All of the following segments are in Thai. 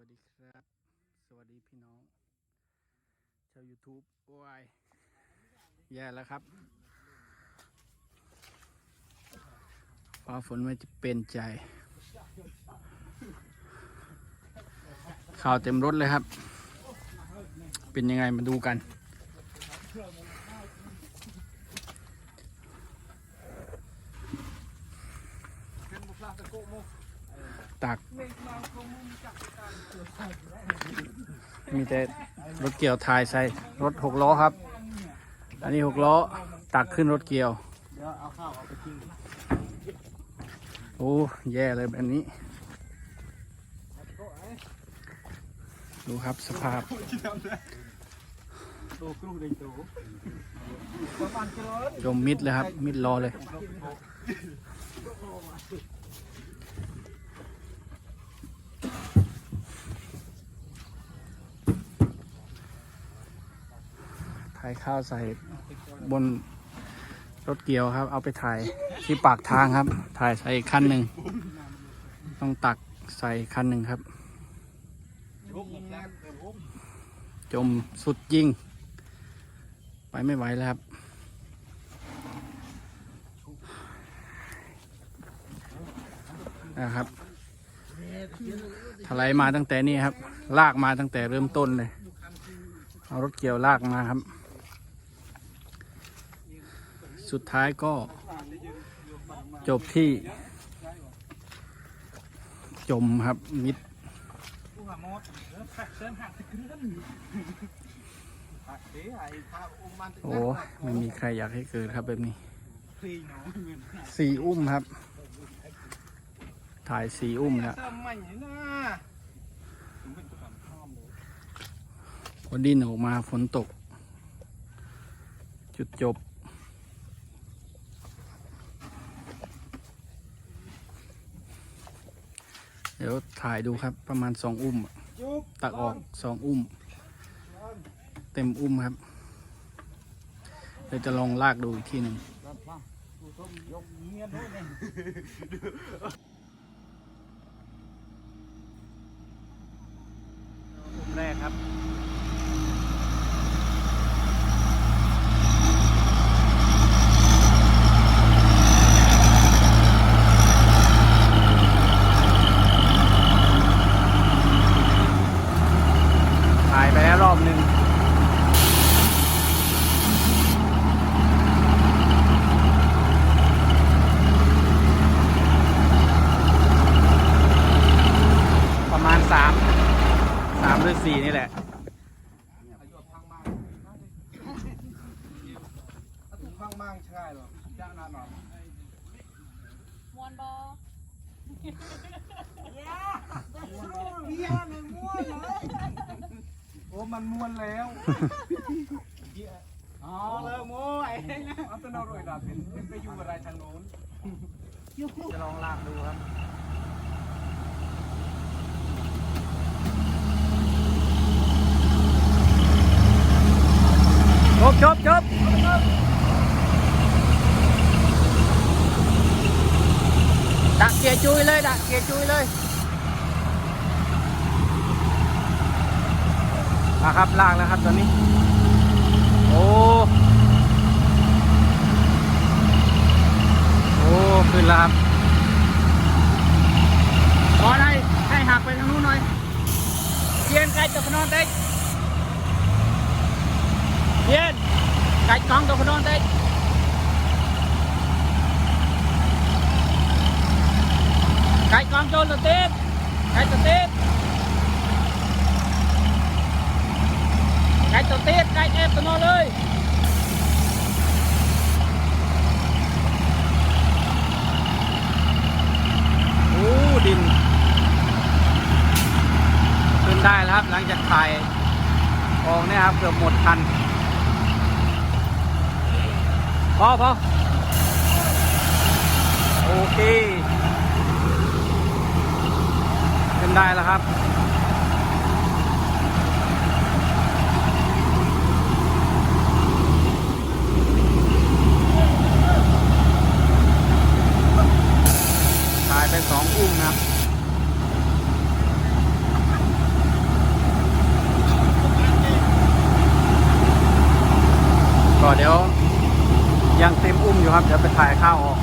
วัสดีครับ สวัสดีพี่น้อง ชาว YouTube โอ้ยแย่แล้วครับฟ้าฝนไม่จะเป็นใจ ข่าวเต็มรถเลยครับ เป็นยังไงมาดูกัน ตักมีแต่รถเกี่ยวทายใส่รถหกล้อครับ อันนี้หกล้อตักขึ้นรถเกี่ยวเดี๋ยวเอาข้าวเอาไปทิ้งโอ้แย่เลยแบบนี้ ดูครับสภาพตัวครูได้ตัวประมาณกิโลจมมิดเลยครับ มิดรอเลย ถ่ายข้าวใส่บนรถเกี่ยวครับ เอาไปถ่ายที่ปากทางครับ ถ่ายใส่อีกคันหนึ่ง ต้องตักใส่คันหนึ่งครับ จมสุดยิ่ง ไปไม่ไหวแล้วครับนะครับถลายมาตั้งแต่นี้ครับ ลากมาตั้งแต่เริ่มต้นเลย เอารถเกี่ยวลากมาครับ สุดท้ายก็จบที่ จมครับมิดโอ้ไม่มีใครอยากให้เกิดครับแบบนี้คลีเนาะเงินสี่อุ้มครับ ถ่ายสี่อุ้มแล้วเติมใหม่นะผมเป็นตัวข้ามเลยพอดินออกมาฝนตก จุดจบ เดี๋ยวถ่ายดูครับประมาณสองอุ้มจุ๊บตักออกสองอุ้ม เต็มอุ้มครับเดี๋ยวจะลองลากดูอีกทีหนึ่ง รับฟังดูต้มยกเงียบด้วยเนี่ย อุ้มแรกครับ ถ่ายไปแล้ว รอบหนึ่งประมาณสามสามหรือสี่นี่แหละอายุพังมากถ้าถูกพังมากใช่หรอจ้างนานหน่อยมวนบอเบี้ยมันม้วนเลย โอ้มันม้วนแล้วอ๋อเลิกม้วนเอาแตัวเรารวยดาบเป็นเป็นไปอยู่อะไรทางโน้นจะลองลากดูครับจบจบจบดักเกียร์จุยเลยดักเกียร์จุยเลย มาครับล่ากแล้วครับตอนนี้ โอ้โอ้ขึ้นแล้วครับขอได้ให้หักไปทางนู้นหน่อยเยียนไกลจากพนอนเต็กเยียนไกลกองจากพนอนเต็กไกลกองโจนตัวเต็มไกลตัวเต็ม ตัวเต็มไกลเอฟตัวนอนเลยโอ้ดินขึ้นได้แล้วครับ หลังจากถ่ายออกเนี่ยครับ เกือบหมดคันพอพอโอเคขึ้นได้แล้วครับ ก่อนเดี๋ยว ยังเต็มอุ้มอยู่ครับ เดี๋ยวไปถ่ายข้าวออก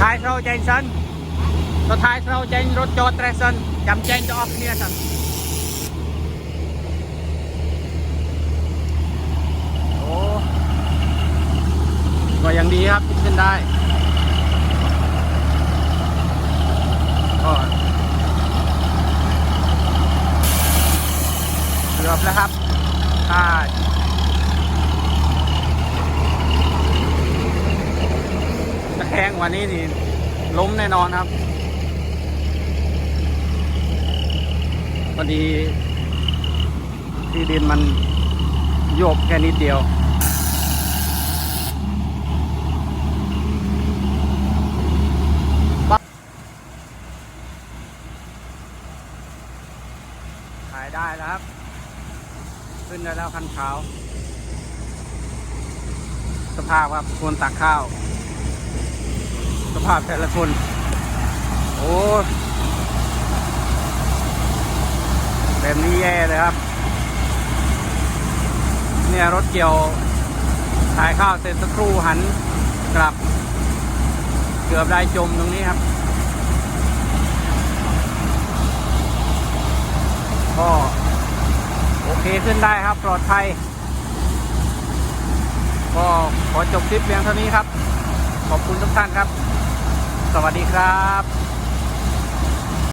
ถ่ายเราใจสันต่อถ่ายเราใจรถจอดแรสันจำใจจะออกเนี่ยสันโอ้ก็ยังดีครับที่ขึ้นได้ นะครับถ้าตะแคงวันนี้นี่ ล้มแน่นอนครับพอดี ที่ดินมันโยกแค่นิดเดียว ขายได้แล้วครับ ขึ้น ได้แล้วคันขาว สภาพครับคนตักข้าว สภาพแต่ละคน โอ้แบบนี้แย่เลยครับ เนี่ยรถเกี่ยวขายข้าวเสร็จสักครู่หันกลับ เกือบได้จมตรงนี้ครับก็ โอเคขึ้นได้ครับปลอดภัย ก็ขอจบคลิปเพียงเท่านี้ครับ ขอบคุณทุกท่านครับ สวัสดีครับ